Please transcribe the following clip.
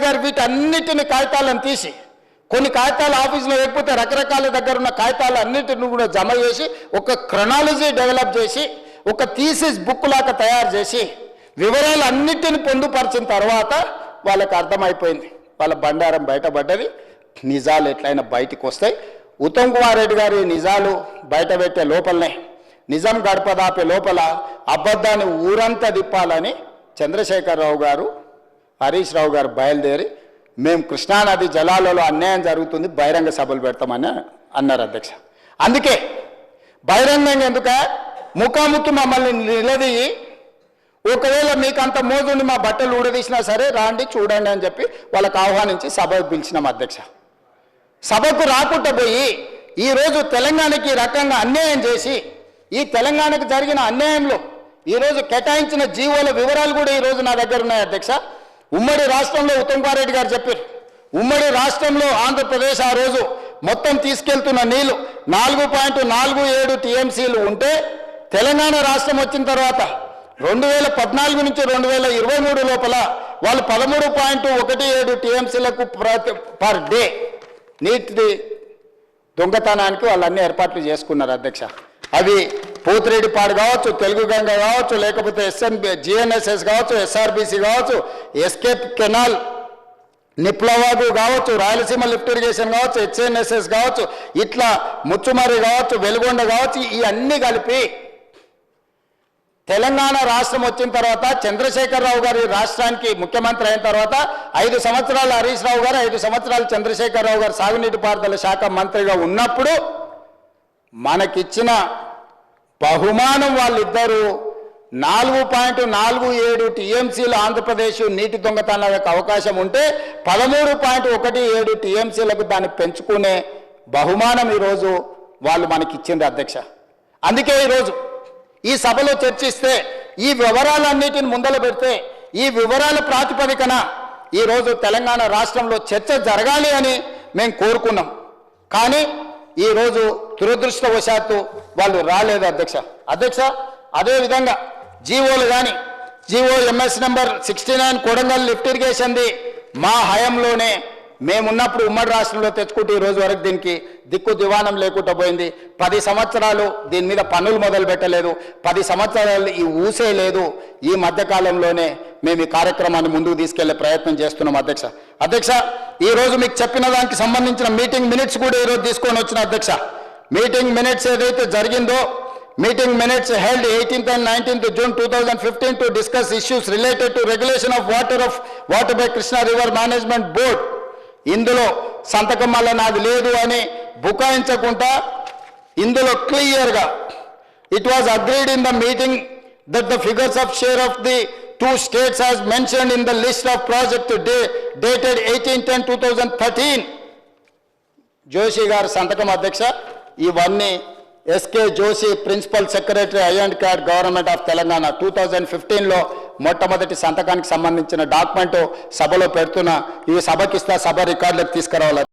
రెడ్డి గారు వీటన్నిటిని కాగితాలను తీసి కొన్ని కాగితాలు ఆఫీసులో లేకపోతే రకరకాల దగ్గర ఉన్న కాగితాలు అన్నిటిని కూడా జమ చేసి ఒక క్రొనాలజీ డెవలప్ చేసి ఒక థీసిస్ బుక్ లాగా తయారు చేసి వివరాలు అన్నిటిని పొందుపరిచిన తర్వాత వాళ్ళకి అర్థమైపోయింది. వాళ్ళ బండారం బయటపడ్డది. నిజాలు ఎట్లయినా బయటికి వస్తాయి. ఉత్తమ్ కుమార్ రెడ్డి గారి నిజాలు బయట పెట్టే లోపలనే నిజం గడపదాపే లోపల అబద్ధాన్ని ఊరంతా తిప్పాలని చంద్రశేఖరరావు గారు హరీష్ రావు గారు బయలుదేరి మేము కృష్ణానది జలాలలో అన్యాయం జరుగుతుంది బహిరంగ సభలు పెడతామని అన్నారు అధ్యక్ష. అందుకే బహిరంగంగా ఎందుక? ముఖాముఖి మమ్మల్ని నిలదీయి ఒకవేళ మీకు అంత మోజుని మా బట్టలు ఊడదీసినా సరే రాండి చూడండి అని చెప్పి వాళ్ళకు ఆహ్వానించి సభకు పిలిచినాం అధ్యక్ష. సభకు రాకుండా పోయి ఈరోజు తెలంగాణకి రకంగా అన్యాయం చేసి ఈ తెలంగాణకు జరిగిన అన్యాయంలో ఈరోజు కేటాయించిన జీవోల వివరాలు కూడా ఈరోజు నా దగ్గర ఉన్నాయి అధ్యక్ష. ఉమ్మడి రాష్ట్రంలో ఉత్తమ్ కుమార్ రెడ్డి గారు చెప్పారు. ఉమ్మడి రాష్ట్రంలో ఆంధ్రప్రదేశ్ ఆ రోజు మొత్తం తీసుకెళ్తున్న నీళ్ళు నాలుగు పాయింట్ నాలుగు ఏడు టీఎంసీలు ఉంటే తెలంగాణ రాష్ట్రం వచ్చిన తర్వాత రెండు వేల పద్నాలుగు నుంచి రెండు వేల ఇరవై మూడు లోపల వాళ్ళు పదమూడు పాయింట్ ఒకటి ఏడు టీఎంసీలకు ప్రతి పర్ డే నీటి దొంగతనానికి వాళ్ళు అన్ని ఏర్పాట్లు చేసుకున్నారు అధ్యక్ష. అవి పోతిరెడ్డిపాడు కావచ్చు తెలుగు గంగ కావచ్చు లేకపోతే ఎస్ఎన్ జిఎన్ఎస్ఎస్ కావచ్చు ఎస్ఆర్బిసి కావచ్చు ఎస్కేప్ కెనాల్ నిప్లవాగు కావచ్చు రాయలసీమ లిఫ్ట్ ఇరిగేషన్ కావచ్చు హెచ్ఎన్ఎస్ఎస్ కావచ్చు ఇట్లా ముచ్చుమరి కావచ్చు వెలుగొండ కావచ్చు ఈ కలిపి తెలంగాణ రాష్ట్రం వచ్చిన తర్వాత చంద్రశేఖరరావు గారి రాష్ట్రానికి ముఖ్యమంత్రి అయిన తర్వాత ఐదు సంవత్సరాలు హరీష్ రావు గారు ఐదు సంవత్సరాలు చంద్రశేఖరరావు గారు సాగునీటి పారుదల శాఖ మంత్రిగా ఉన్నప్పుడు మనకిచ్చిన బహుమానం వాళ్ళిద్దరూ నాలుగు పాయింట్ నాలుగు ఏడు టీఎంసీలు ఆంధ్రప్రదేశ్ నీటి దొంగతనాలకు అవకాశం ఉంటే పదమూడు పాయింట్ ఒకటి ఏడు టీఎంసీలకు దాన్ని పెంచుకునే బహుమానం ఈరోజు వాళ్ళు మనకి ఇచ్చింది అధ్యక్ష. అందుకే ఈరోజు ఈ సభలో చర్చిస్తే ఈ వివరాలన్నిటిని ముందల పెడితే ఈ వివరాల ప్రాతిపదికన ఈరోజు తెలంగాణ రాష్ట్రంలో చర్చ జరగాలి అని మేము కోరుకున్నాం. కానీ ఈరోజు దురదృష్టవశాత్తు వాళ్ళు రాలేదు అధ్యక్ష. అధ్యక్ష అదేవిధంగా జీవోలు కానీ GO MS number sixty nine Kodangal lift ఇరిగేషన్ది మా హయంలోనే మేమున్నప్పుడు ఉమ్మడి రాష్ట్రంలో తెచ్చుకుంటే ఈ రోజు వరకు దీనికి దిక్కు దివానం లేకుండా పోయింది. పది సంవత్సరాలు దీని మీద పన్నులు మొదలు పెట్టలేదు. పది సంవత్సరాలు ఈ ఊసే లేదు. ఈ మధ్యకాలంలోనే మేము ఈ కార్యక్రమాన్ని ముందుకు తీసుకెళ్ళే ప్రయత్నం చేస్తున్నాం అధ్యక్ష. అధ్యక్ష ఈరోజు మీకు చెప్పిన దానికి సంబంధించిన మీటింగ్ మినిట్స్ కూడా ఈరోజు తీసుకొని వచ్చిన అధ్యక్ష. మీటింగ్ మినిట్స్ ఏదైతే జరిగిందో meeting minutes held eighteenth and nineteenth June two thousand fifteen to discuss issues related to regulation of water of water by Krishna river management board ఇందులో సంతకం వల్ల నాది లేదు అని బుకాయించకుండా ఇందులో క్లియర్గా it was agreed in the meeting that the figures of share of the two states has mentioned in the list of project day dated eighteen ten two thousand thirteen Joshi గారు సంతకం అధ్యక్ష. ఇవన్నీ S K Joshi principal secretary I and card government of Telangana. Two thousand ఫిఫ్టీన్లో మొట్టమొదటి సంతకానికి సంబంధించిన document సభలో పెడుతున్న. ఈ సభకిస్తా సభ రికార్డులకు తీసుకురావాలి